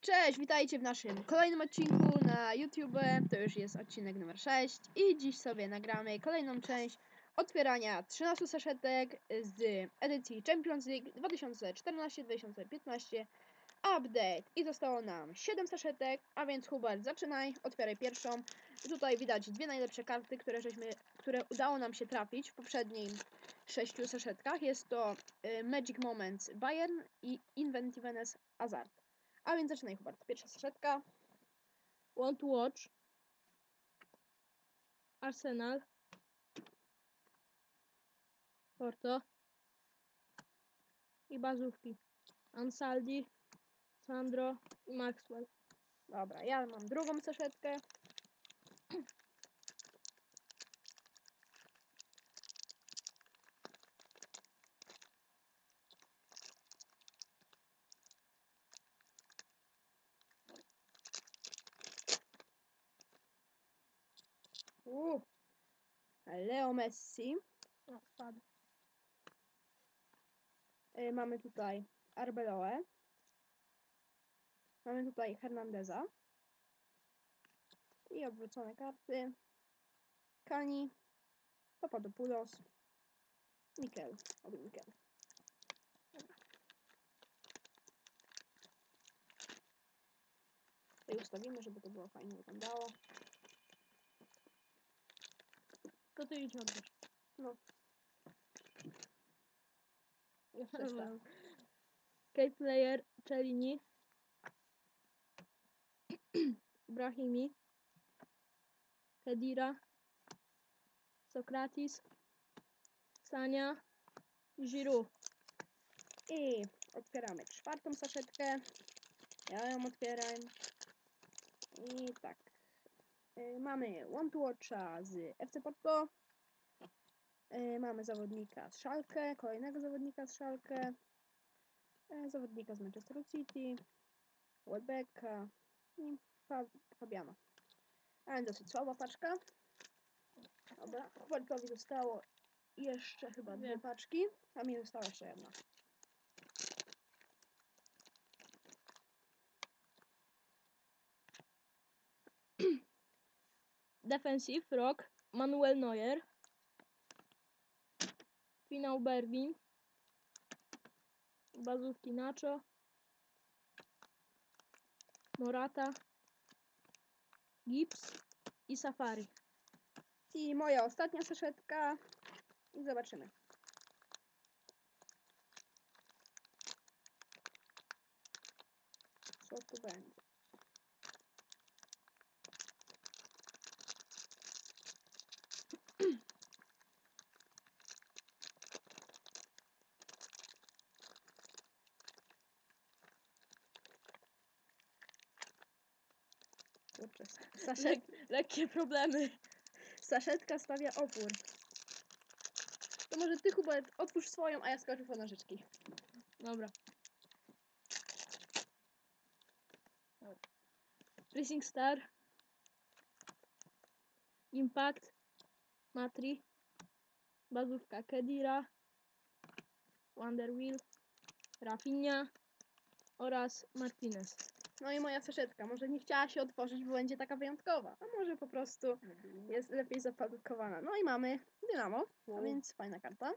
Cześć, witajcie w naszym kolejnym odcinku na YouTube. To już jest odcinek numer 6 i dziś sobie nagramy kolejną część otwierania 13 saszetek z edycji Champions League 2014-2015 Update. I zostało nam 7 saszetek, a więc Hubert zaczynaj, otwieraj pierwszą. Tutaj widać dwie najlepsze karty, które, żeśmy, które udało nam się trafić w poprzednim 6 saszetkach. Jest to y, Magic Moments Bayern i Inventiveness Hazard. A więc zaczynaj Hubert. Pierwsza saszetka. Want to Watch, Arsenal, Porto i bazówki. Ansaldi, Sandro i Maxwell. Dobra, ja mam drugą saszetkę. Leo Messi. O, spadł. Y, mamy tutaj Arbeloę. Mamy tutaj Hernandeza. I odwrócone karty. Kani. Papadopoulos. Mikel. Oby Mikel. I ustawimy, żeby to było fajnie wyglądało. To ty idź odbierz. No. Jeszcze Dobra. raz. Kate Player, Cellini, Brahimi, Kedira, Sokratis, Sania Giroud. I otwieramy czwartą saszetkę. Ja ją otwieram. I tak. Y, mamy One to Watcha z FC Porto. Y, mamy zawodnika z Schalke, kolejnego zawodnika z Schalke. y, Zawodnika z Manchester City. Welbecka i Fa Fabiano. A więc dosyć słaba paczka. Dobra, Hubertowi zostało jeszcze chyba dwie Dwie. paczki, a mi została jeszcze jedna. Defensive, Rock, Manuel Neuer, Finał Berwin, Bazówki Nacho, Morata, Gibbs i Safari. I moja ostatnia saszetka. I zobaczymy. Co tu będzie? Kurczę, saszek, Lek lekkie problemy. Saszetka stawia opór. To może ty, Hubert, otwórz swoją, a ja skoczę po nożyczki. Dobra. Racing Star, Impact, Matri, Bazówka Kedira, Wonder Wheel, Rafinha oraz Martinez. No i moja saszetka. Może nie chciała się otworzyć, bo będzie taka wyjątkowa. A może po prostu jest lepiej zapakowana. No i mamy Dynamo, a Wow. więc fajna karta.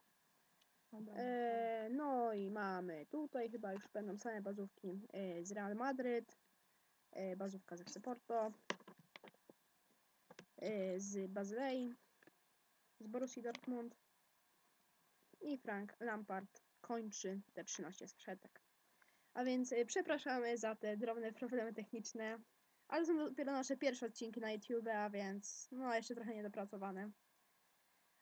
Dobra. E, no i mamy tutaj chyba już będą same bazówki e, z Real Madryt, e, bazówka z FC Porto, e, z Bazylei, z Borussii Dortmund i Frank Lampard kończy te 13 saszetek. A więc e, przepraszamy za te drobne problemy techniczne, ale są dopiero nasze pierwsze odcinki na YouTube, a więc no jeszcze trochę niedopracowane.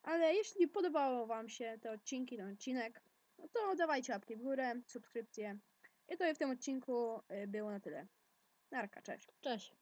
Ale jeśli podobało Wam się te odcinki, ten odcinek, no to dawajcie łapki w górę, subskrypcję. I to w tym odcinku y, było na tyle. Narka, cześć. Cześć.